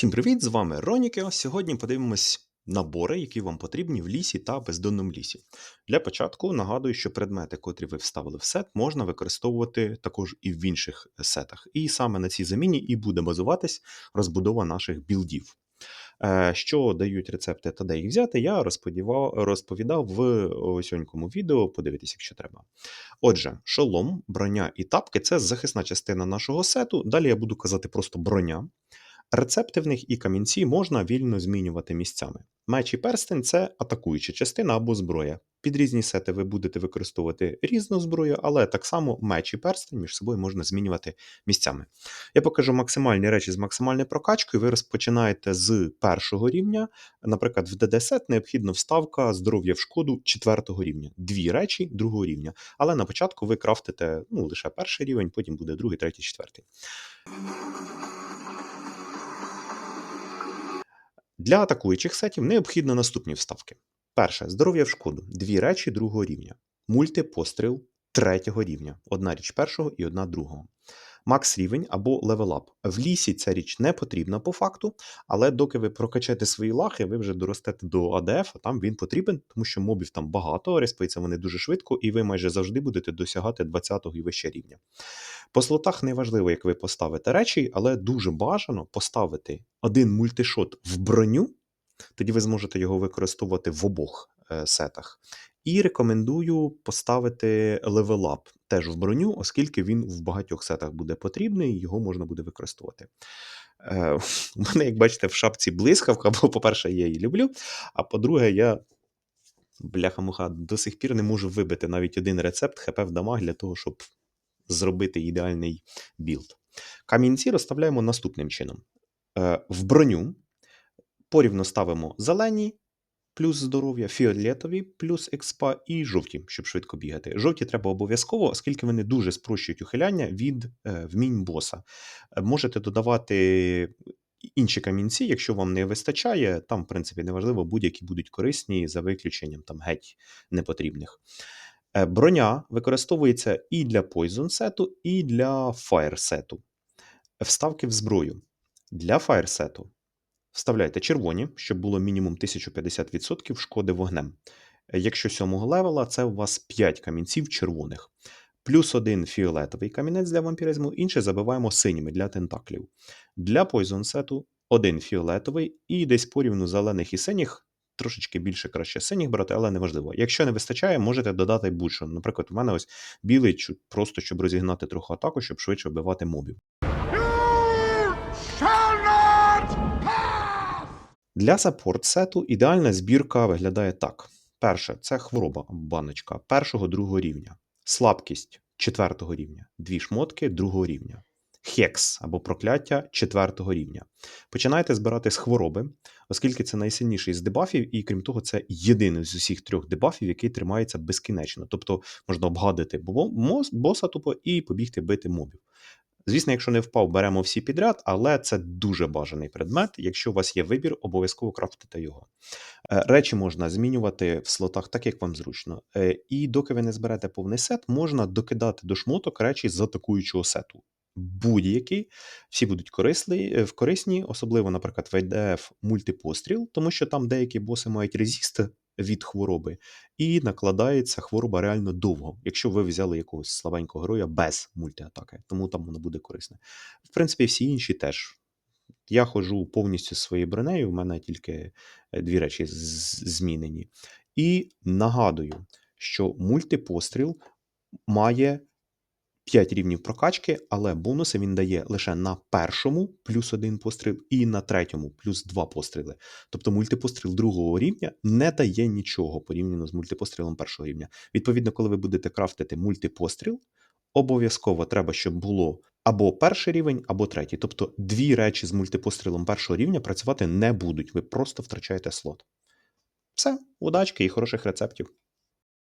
Всім привіт! З вами Роніке. Сьогодні подивимось набори, які вам потрібні в лісі та бездонному лісі. Для початку нагадую, що предмети, котрі ви вставили в сет, можна використовувати також і в інших сетах. І саме на цій заміні і буде базуватись розбудова наших білдів. Е, Що дають рецепти та де їх взяти, я розповідав, в осьонькому відео. Подивитись, якщо треба. Отже, шолом, броня і тапки це захисна частина нашого сету. Далі я буду казати просто броня. Рецепти в них і камінці можна вільно змінювати місцями. Меч і перстень це атакуюча частина або зброя. Під різні сети ви будете використовувати різну зброю, але так само меч і перстень між собою можна змінювати місцями. Я покажу максимальні речі з максимальною прокачкою. Ви розпочинаєте з першого рівня. Наприклад, в ДД-сет необхідна вставка здоров'я в шкоду четвертого рівня. Дві речі другого рівня. Але на початку ви крафтите ну, лише перший рівень, потім буде другий, третій, четвертий. Для атакуючих сетів необхідно наступні вставки. Перше здоров'я в шкоду, дві речі другого рівня, мультипостріл третього рівня, одна річ першого і одна другого. Макс рівень або левелап. В лісі ця річ не потрібна по факту, але доки ви прокачаєте свої лахи, ви вже доростете до АДФ, а там він потрібен, тому що мобів там багато, респаються вони дуже швидко, і ви майже завжди будете досягати 20-го і вище рівня. По слотах не важливо, як ви поставите речі, але дуже бажано поставити один мультишот в броню, тоді ви зможете його використовувати в обох е, сетах. І рекомендую поставити левелап теж в броню, оскільки він в багатьох сетах буде потрібний, його можна буде використовувати. Е, У мене, як бачите, в шапці блискавка, бо, по-перше, я її люблю. А по-друге, я бляха-муха до сих пір не можу вибити навіть один рецепт ХП в дамаг для того, щоб зробити ідеальний білд. Камінці розставляємо наступним чином: Е, в броню порівно ставимо зелені. Плюс здоров'я, фіолетові, плюс експа і жовті, щоб швидко бігати. Жовті треба обов'язково, оскільки вони дуже спрощують ухиляння від е, вмінь боса. Е, Можете додавати інші камінці, якщо вам не вистачає. Там, в принципі, неважливо, будь-які будуть корисні за виключенням там геть непотрібних. Е, Броня використовується і для Poison сету, і для Fire сету. Вставки в зброю. Для Fire сету вставляйте червоні, щоб було мінімум 1050% шкоди вогнем. Е, Якщо 7 левела, це у вас 5 камінців червоних. Плюс один фіолетовий камінець для вампіризму, інший забиваємо синіми для тентаклів. Для Poison сету один фіолетовий і десь порівну зелених і синіх. Трошечки більше краще синіх брати, але неважливо. Якщо не вистачає, можете додати будь-що. Наприклад, у мене ось білий, просто щоб розігнати трохи атаку, щоб швидше вбивати мобів. Для саппорт сету ідеальна збірка виглядає так: перше це хвороба баночка першого другого рівня, слабкість четвертого рівня, дві шмотки другого рівня, хекс або прокляття четвертого рівня. Починайте збирати з хвороби, оскільки це найсильніший з дебафів, і крім того, це єдиний з усіх трьох дебафів, який тримається безкінечно. Тобто можна обгадити боса тупо і побігти бити мобів. Звісно, якщо не впав, беремо всі підряд, але це дуже бажаний предмет. Якщо у вас є вибір, обов'язково крафтите його. Е, Речі можна змінювати в слотах так, як вам зручно. Е, І доки ви не зберете повний сет, можна докидати до шмоток речі з атакуючого сету. Будь-які, всі будуть корисні, е, корисні, особливо, наприклад, в IDF мультипостріл, тому що там деякі боси мають резіст від хвороби, і накладається хвороба реально довго, якщо ви взяли якогось слабенького героя без мультиатаки, тому там воно буде корисне. В принципі, всі інші теж. Я ходжу повністю зі своєю бронею, в мене тільки е, дві речі змінені. І нагадую, що мультипостріл має 5 рівнів прокачки, але бонуси він дає лише на першому плюс один постріл і на третьому плюс два постріли. Тобто мультипостріл другого рівня не дає нічого порівняно з мультипострілом першого рівня. Відповідно, коли ви будете крафтити мультипостріл, обов'язково треба, щоб було або перший рівень, або третій. Тобто дві речі з мультипострілом першого рівня працювати не будуть. Ви просто втрачаєте слот. Все, удачки і хороших рецептів.